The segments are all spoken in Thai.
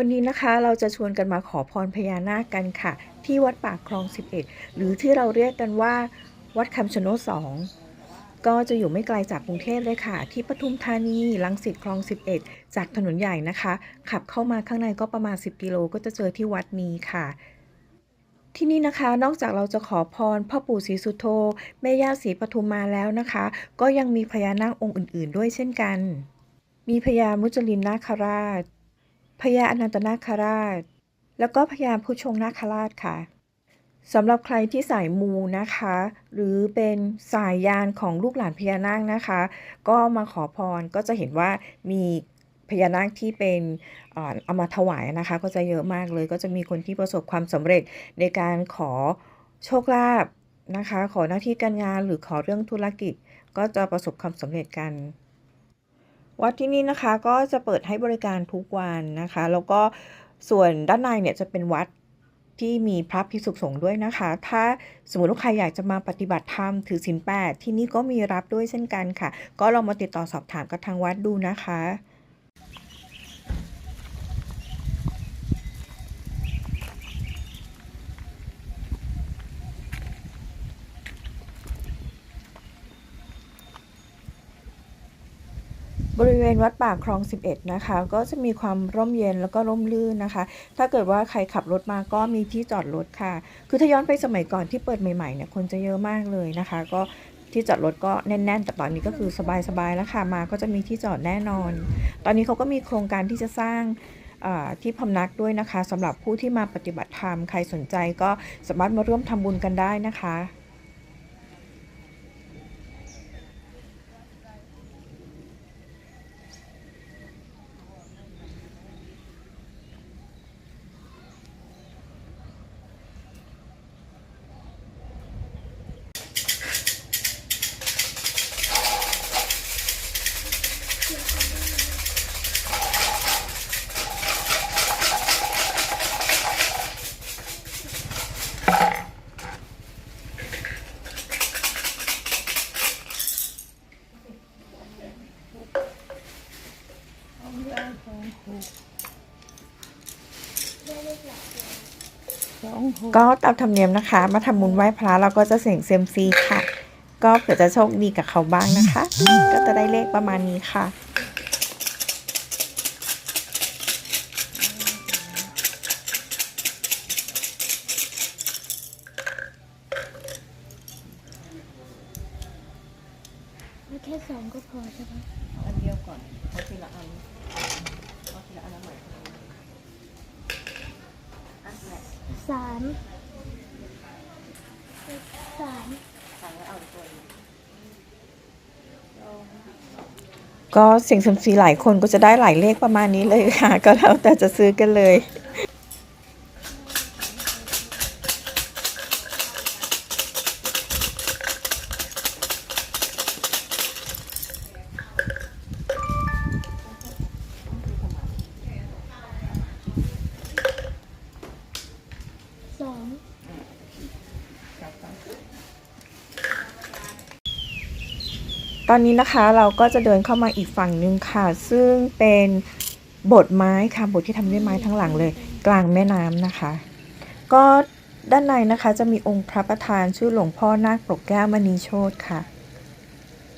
วันนี้นะคะเราจะชวนกันมาขอพรพญานาคกันค่ะ ที่วัดปากคลอง 11 หรือที่เราเรียกกันว่า วัดคำชะโนด2ก็จะอยู่ไม่ไกลจากกรุงเทพเลยค่ะ ที่ปทุมธานีลังสิตคลอง 11 จากถนนใหญ่นะคะ ขับเข้ามาข้างในก็ประมาณ 10 กิโลก็จะเจอที่วัดนี้ค่ะ ที่นี่นะคะนอกจากเราจะขอพรพ่อปู่ศรีสุโธแม่ย่าศรีปทุมมาแล้วนะคะ ก็ยังมีพญานาคองค์อื่น ๆ ด้วยเช่นกัน มีพญามุจลินนาคราช พญาอนันตนาคราช แล้วก็พญาผู้ชงนาคราชค่ะสำหรับใครที่สายมูนะคะ หรือเป็นสายยานของลูกหลานพญานาคนะคะ ก็มาขอพรก็จะเห็นว่ามีพญานาคที่เป็นเอ่อเอามาถวายนะคะ ก็จะเยอะมากเลย ก็จะมีคนที่ประสบความสำเร็จในการขอโชคลาภนะคะ ขอหน้าที่การงานหรือขอเรื่องธุรกิจ ก็จะประสบความสำเร็จกัน วัดที่นี่นะคะก็จะเปิดให้บริการทุกวันนะคะ แล้วก็ส่วนด้านในเนี่ยจะเป็นวัดที่มีพระภิกษุสงฆ์ด้วยนะคะ ถ้าสมมติว่าใครอยากจะมาปฏิบัติธรรมถือศีลแปดที่นี่ก็มีรับด้วยเช่นกันค่ะ ก็ลองมาติดต่อสอบถามกับทางวัดดูนะคะ บริเวณวัดป่าคลอง 11 นะคะ ก็จะมีความร่มเย็นแล้วก็ร่มรื่นนะคะ ถ้าเกิดว่าใครขับรถมาก็มีที่จอดรถค่ะ คือถ้าย้อนไปสมัยก่อนที่เปิดใหม่ๆเนี่ยคนจะเยอะมากเลยนะคะ ก็ที่จอดรถก็แน่น ๆ แต่ตอนนี้ก็คือสบายๆแล้วค่ะมาก็จะมีที่จอดแน่นอน ตอนนี้เขาก็มีโครงการที่จะสร้างที่พำนักด้วยนะคะสำหรับผู้ที่มาปฏิบัติธรรมใครสนใจก็สามารถมาร่วมทำบุญกันได้นะคะ ก็ตามธรรมเนียมนะคะ มาทำบุญไหว้พระเราก็จะเสี่ยงเซียมซีค่ะ ก็เผื่อจะโชคดีกับเขาบ้างนะคะ ก็จะได้เลขประมาณนี้ค่ะเอาแค่สองก็พอใช่ไหมอันเดียวก่อนเอาทีละอันเอาทีละอันละใหม่ สามสามก็เสี่ยงเซียมซีหลายคนก็จะได้หลายเลขประมาณนี้เลยค่ะ ก็แล้วแต่จะซื้อกันเลย ตอนนี้นะคะเราก็จะเดินเข้ามาอีกฝั่งหนึ่งค่ะ ซึ่งเป็นโบสถ์ไม้ค่ะโบสถ์ที่ทำด้วยไม้ทั้งหลังเลย กลางแม่น้ำนะคะ ก็ด้านในนะคะจะมีองค์พระประธานชื่อหลวงพ่อนาคปกแก้วมณีโชตค่ะ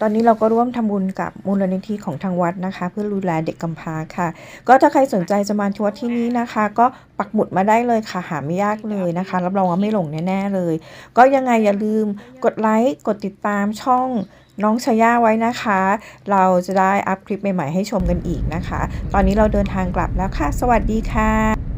ตอนนี้เราก็ร่วมทำบุญกับมูลนิธิของทางวัดนะคะ เพื่อดูแลเด็กกำพร้าค่ะ ก็ถ้าใครสนใจจะมาที่วัดที่นี้นะคะ ก็ปักหมุดมาได้เลยค่ะหาไม่ยากเลยนะคะรับรองว่าไม่หลงแน่ๆเลย ก็ยังไงอย่าลืมกดไลค์กดติดตามช่อง น้องชายาไว้นะคะ เราจะได้อัพคลิปใหม่ๆให้ชมกันอีกนะคะ ตอนนี้เราเดินทางกลับแล้วค่ะ สวัสดีค่ะ